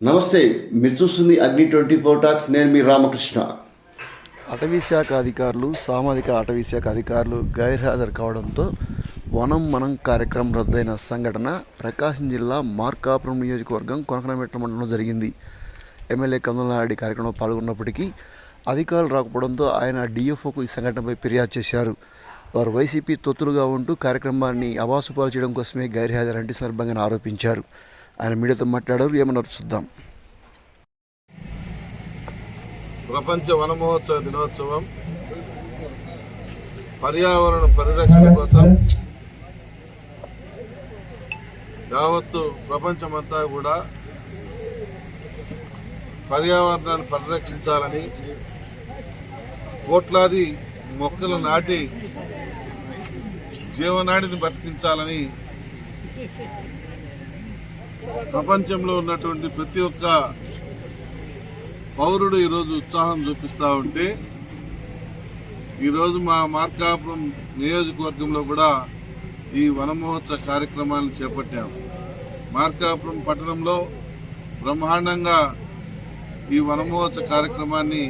నమస్తే మీరు చూస్తుంది అగ్ని ట్వంటీ ఫోర్ టాక్స్ నేను మీ రామకృష్ణ. అటవీ శాఖ అధికారులు సామాజిక అటవీ శాఖ అధికారులు గైర్హాజరు కావడంతో వనం మనం కార్యక్రమం రద్దయిన సంఘటన ప్రకాశం జిల్లా మార్కాపురం నియోజకవర్గం కొనకనమెట్ల మండలంలో జరిగింది. ఎమ్మెల్యే కందులనాయుడి కార్యక్రమంలో పాల్గొన్నప్పటికీ అధికారులు రాకపోవడంతో ఆయన డిఎఫ్ఓకు ఈ సంఘటనపై ఫిర్యాదు చేశారు. వారు వైసీపీ తొత్తులుగా ఉంటూ కార్యక్రమాన్ని అవాసుపాలు చేయడం కోసమే గైర్హాజరంటే సందర్భంగా ఆరోపించారు. ఆయన మీడియాతో మాట్లాడారు ఏమన్నారు చూద్దాం. ప్రపంచ వన మహోత్సవ దినోత్సవం పర్యావరణ పరిరక్షణ కోసం యావత్తు ప్రపంచమంతా కూడా పర్యావరణాన్ని పరిరక్షించాలని కోట్లాది మొక్కలు నాటి జీవనాడిని బతికించాలని ప్రపంచంలో ఉన్నటువంటి ప్రతి ఒక్క పౌరుడు ఈరోజు ఉత్సాహం చూపిస్తూ ఉంటే ఈరోజు మా మార్కాపురం నియోజకవర్గంలో కూడా ఈ వనమహోత్సవ కార్యక్రమాన్ని చేపట్టాం. మార్కాపురం పట్టణంలో బ్రహ్మాండంగా ఈ వనమహోత్సవ కార్యక్రమాన్ని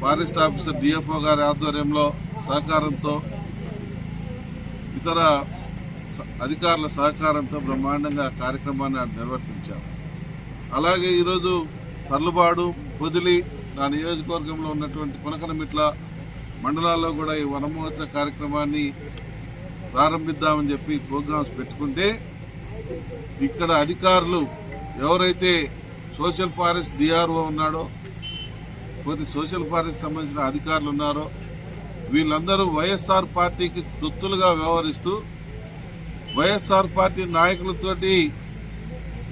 ఫారెస్ట్ ఆఫీసర్ డిఎఫ్ఓ గారి ఆధ్వర్యంలో సహకారంతో ఇతర అధికారుల సహకారంతో బ్రహ్మాండంగా కార్యక్రమాన్ని నిర్వర్తించాం అలాగే ఈరోజు తర్లుబాడు పొదిలి నా నియోజకవర్గంలో ఉన్నటువంటి కొనకనమిట్ల మండలాల్లో కూడా ఈ వనమహోత్సవ కార్యక్రమాన్ని ప్రారంభిద్దామని చెప్పి ప్రోగ్రామ్స్ పెట్టుకుంటే ఇక్కడ అధికారులు ఎవరైతే సోషల్ ఫారెస్ట్ డిఆర్ఓ ఉన్నాడో కొద్ది సోషల్ ఫారెస్ట్ సంబంధించిన అధికారులు ఉన్నారో వీళ్ళందరూ వైఎస్ఆర్ పార్టీకి తొత్తులుగా వ్యవహరిస్తూ వైఎస్ఆర్ పార్టీ నాయకులతోటి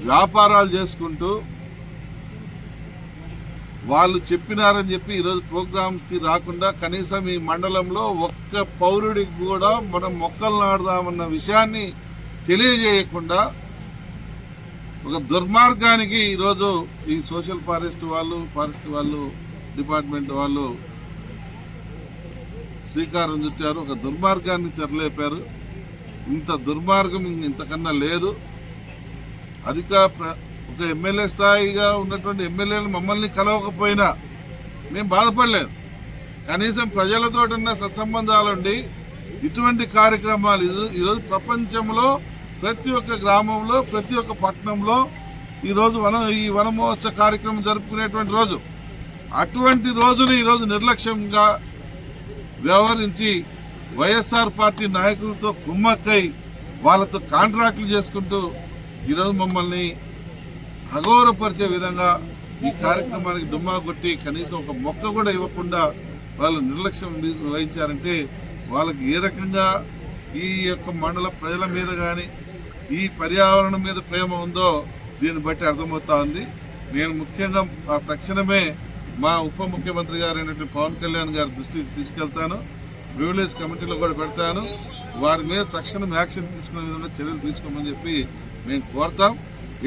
వ్యాపారాలు చేసుకుంటూ వాళ్ళు చెప్పినారని చెప్పి ఈరోజు ప్రోగ్రాంకి రాకుండా కనీసం ఈ మండలంలో ఒక్క పౌరుడికి కూడా మనం మొక్కలు నాటుదామన్న విషయాన్ని తెలియజేయకుండా ఒక దుర్మార్గానికి ఈరోజు ఈ సోషల్ ఫారెస్ట్ వాళ్ళు ఫారెస్ట్ వాళ్ళు డిపార్ట్మెంట్ వాళ్ళు శ్రీకారం చుట్టారు ఒక దుర్మార్గాన్ని తెరలేపారు. ఇంత దుర్మార్గం ఇంతకన్నా లేదు. అధిక ప్ర- ఒక ఎమ్మెల్యే స్థాయిగా ఉన్నటువంటి ఎమ్మెల్యేలు మమ్మల్ని కలవకపోయినా మేము బాధపడలేదు. కనీసం ప్రజలతోటున్న సత్సంబంధాలుండి ఇటువంటి కార్యక్రమాలు ఇది- ఈరోజు ప్రపంచంలో ప్రతి ఒక్క గ్రామంలో ప్రతి ఒక్క పట్టణంలో ఈరోజు వన ఈ వనమహోత్సవ కార్యక్రమం జరుపుకునేటువంటి రోజు. అటువంటి రోజుని ఈరోజు నిర్లక్ష్యంగా వ్యవహరించి వైఎస్ఆర్ పార్టీ నాయకులతో కుమ్మక్కై వాళ్ళతో కాంట్రాక్టులు చేసుకుంటూ ఈరోజు మమ్మల్ని అగౌరవపరిచే విధంగా ఈ కార్యక్రమానికి డుమ్మా కొట్టి కనీసం ఒక మొక్క కూడా ఇవ్వకుండా వాళ్ళు నిర్లక్ష్యం వహించారంటే వాళ్ళకి ఏ రకంగా ఈ యొక్క మండల ప్రజల మీద కానీ ఈ పర్యావరణం మీద ప్రేమ ఉందో దీన్ని బట్టి అర్థమవుతా ఉంది. నేను ముఖ్యంగా ఆ తక్షణమే మా ఉప ముఖ్యమంత్రి గారు అయినటువంటి పవన్ కళ్యాణ్ గారి దృష్టికి తీసుకెళ్తాను. ప్రివిలేజ్ కమిటీలో కూడా పెడతాను. వారి మీద తక్షణం యాక్షన్ తీసుకునే విధంగా చర్యలు తీసుకోమని చెప్పి మేము కోరతాం.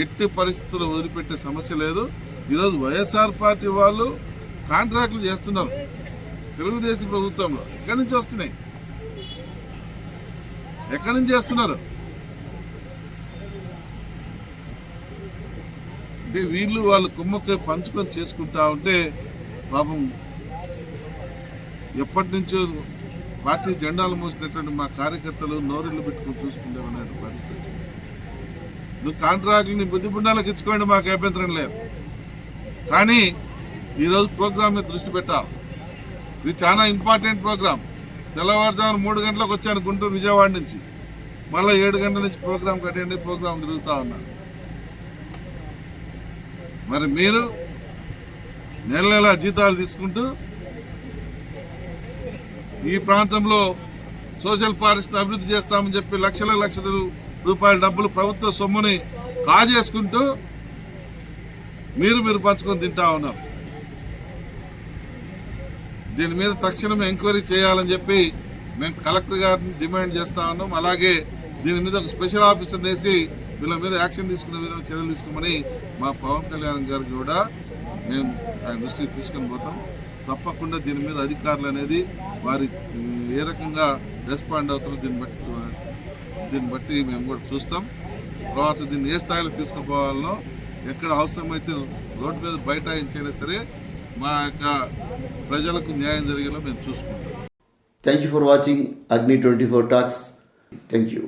ఎట్టి పరిస్థితుల్లో వదిలిపెట్టే సమస్య లేదు. ఈరోజు వైఎస్ఆర్ పార్టీ వాళ్ళు కాంట్రాక్టులు చేస్తున్నారు. తెలుగుదేశం ప్రభుత్వంలో. ఎక్కడి నుంచి వస్తున్నాయి? ఎక్కడి నుంచి చేస్తున్నారు? అంటే వీళ్ళు వాళ్ళు కుమ్మక్క పంచుకొని చేసుకుంటా ఉంటే పాపం ఎప్పటి నుంచో పార్టీ జెండాలు మోసినటువంటి మా కార్యకర్తలు నోరిళ్ళు పెట్టుకుని చూసుకుంటామనే పరిస్థితి వచ్చింది. నువ్వు కాంట్రాక్ట్ని బుద్ధిబుండాలకు ఇచ్చుకోండి మాకు అభ్యంతరం లేదు. కానీ ఈరోజు ప్రోగ్రామ్ మీద దృష్టి పెట్టాలి. ఇది చాలా ఇంపార్టెంట్ ప్రోగ్రామ్. తెల్లవారుజామున మూడు గంటలకు వచ్చాను గుంటూరు విజయవాడ నుంచి. మళ్ళీ ఏడు గంటల నుంచి ప్రోగ్రామ్ కట్టండి ప్రోగ్రామ్ తిరుగుతా ఉన్నాను. మరి మీరు నెల నెల జీతాలు తీసుకుంటూ ఈ ప్రాంతంలో సోషల్ ఫారెస్ట్ అభివృద్ధి చేస్తామని చెప్పి లక్షల లక్షల రూపాయల డబ్బులు ప్రభుత్వ సొమ్ముని కాజేసుకుంటూ మీరు మీరు పంచుకొని తింటా ఉన్నారు. దీని మీద తక్షణం ఎంక్వైరీ చేయాలని చెప్పి మేము కలెక్టర్ గారిని డిమాండ్ చేస్తా ఉన్నాం. అలాగే దీని మీద ఒక స్పెషల్ ఆఫీసర్ వేసి వీళ్ళ మీద యాక్షన్ తీసుకునే విధంగా చర్యలు తీసుకోమని మా పవన్ కళ్యాణ్ గారికి కూడా మేము ఆయన దృష్టికి తీసుకొని పోతాం. తప్పకుండా దీని మీద అధికారులు అనేది వారి ఏ రకంగా రెస్పాండ్ అవుతారో దీన్ని బట్టి దీన్ని బట్టి మేము కూడా చూస్తాం. తర్వాత దీన్ని ఏ స్థాయిలో తీసుకుపోవాలనో ఎక్కడ అవసరమైతే రోడ్డు మీద బైఠాయించైనా సరే మా యొక్క ప్రజలకు న్యాయం జరిగేలా మేము చూసుకుంటాం. Thank you for watching Agni twenty four talks thank you